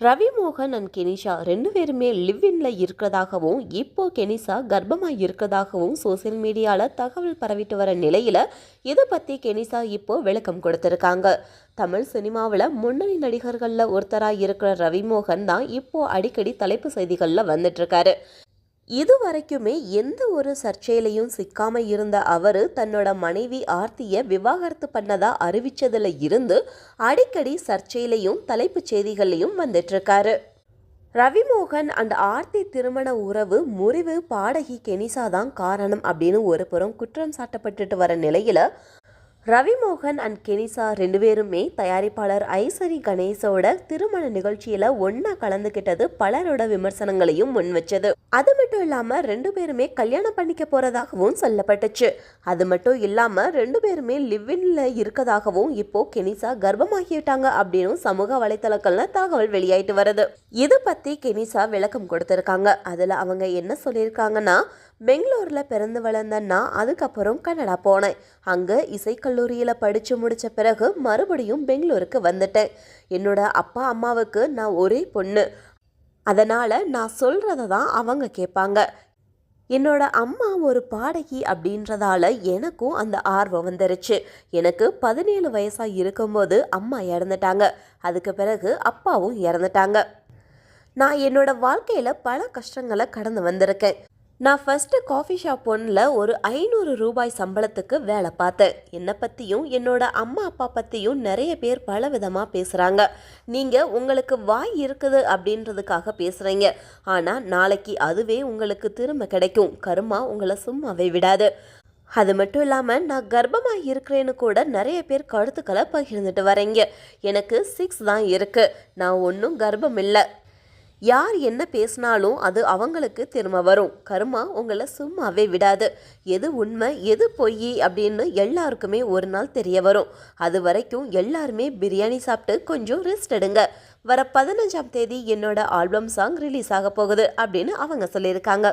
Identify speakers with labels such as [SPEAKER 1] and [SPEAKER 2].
[SPEAKER 1] ரவி மோகன் and Kenisha ரெண்டு பேருமே லிவ் இருக்கிறதாகவும் இப்போ கெனிஷா கர்ப்பமாக இருக்கிறதாகவும் சோசியல் மீடியாவில் தகவல் பரவிட்டு வர நிலையில் இதை பற்றி கெனிஷா இப்போ விளக்கம் கொடுத்துருக்காங்க. தமிழ் சினிமாவில் முன்னணி நடிகர்களில் ஒருத்தராக இருக்கிற ரவி மோகன் தான் இப்போ அடிக்கடி தலைப்பு செய்திகளில் வந்துட்டுருக்காரு இது வரைக்குமே எந்த ஒரு சர்ச்சையிலையும் சிக்காம இருந்த அவர் தன்னோட மனைவி ஆர்த்தியை விவாகரத்து பண்ணதா அறிவிச்சதுல இருந்து அடிக்கடி சர்ச்சையிலையும் தலைப்புச் செய்திகள்லையும் வந்துட்டு இருக்காரு ரவிமோகன் அண்ட் ஆர்த்தி திருமண உறவு முறிவு பாடகி கெனிசா தான் காரணம் அப்படின்னு ஒரு புறம் குற்றம் சாட்டப்பட்டுட்டு வர நிலையில ரவிமோகன் அண்ட் கெனிசா ரெண்டு பேருமே தயாரிப்பாளர் ஐசரி கணேசோட திருமண நிகழ்ச்சியில ஒன்னா கலந்துக்கிட்டது பலரோட விமர்சனங்களையும் முன் வச்சது. அது மட்டும் இல்லாம ரெண்டு பேருமே கல்யாணம் பண்ணிக்க போறதாகவும் சொல்லப்பட்டுச்சு. அது மட்டும் இல்லாம ரெண்டு பேருமே லிவ்வின்ல இருக்கதாகவும் இப்போ கெனிசா கர்ப்பமாகிட்டாங்க அப்படின்னு சமூக வலைத்தளங்கள்ல தகவல் வெளியாயிட்டு வருது. இதை பத்தி கெனிசா விளக்கம் கொடுத்திருக்காங்க. அதுல அவங்க என்ன சொல்லியிருக்காங்கன்னா பெங்களூர்ல பிறந்து வளர்ந்தேன்னா அதுக்கப்புறம் கனடா போனேன். அங்க கல்லூரியில் படித்து முடித்த பிறகு மறுபடியும் பெங்களூருக்கு வந்துட்டேன். என்னோட அப்பா அம்மாவுக்கு நான் ஒரே பொண்ணு. அதனால் நான் சொல்கிறத தான் அவங்க கேட்பாங்க. என்னோட அம்மா ஒரு பாடகி அப்படின்றதால எனக்கும் அந்த ஆர்வம் வந்துருச்சு. எனக்கு பதினேழு வயசாக இருக்கும்போது அம்மா இறந்துட்டாங்க. அதுக்கு பிறகு அப்பாவும் இறந்துட்டாங்க. நான் என்னோட வாழ்க்கையில் பல கஷ்டங்களை கடந்து வந்திருக்கேன். நான் ஃபஸ்ட்டு காஃபி ஷாப் ஒன்றில் ஒரு ஐநூறு ரூபாய் சம்பளத்துக்கு வேலை பார்த்தேன். என்னை பற்றியும் என்னோட அம்மா அப்பா பற்றியும் நிறைய பேர் பல விதமாக பேசுகிறாங்க நீங்கள் உங்களுக்கு வாய் இருக்குது அப்படின்றதுக்காக பேசுகிறீங்க ஆனால் நாளைக்கு அதுவே உங்களுக்கு திரும்ப கிடைக்கும். கருமா உங்களை சும்மாவே விடாது. அது மட்டும் இல்லாமல் நான் கர்ப்பமாக இருக்கிறேன்னு கூட நிறைய பேர் கருத்துக்களை பகிர்ந்துட்டு வரீங்க. எனக்கு சிக்ஸ் தான் இருக்குது நான் ஒன்றும் கர்ப்பம் இல்லை. யார் என்ன பேசினாலும் அது அவங்களுக்கு திரும்ப வரும். கர்மா உங்களை சும்மாவே விடாது. எது உண்மை எது பொய் அப்படின்னு எல்லாருக்குமே ஒரு நாள் தெரிய வரும். அது வரைக்கும் எல்லாருமே பிரியாணி சாப்பிட்டு கொஞ்சம் ரெஸ்ட் எடுங்க. வர பதினஞ்சாம் தேதி என்னோட ஆல்பம் சாங் ரிலீஸ் ஆக போகுது அப்படின்னு அவங்க சொல்லியிருக்காங்க.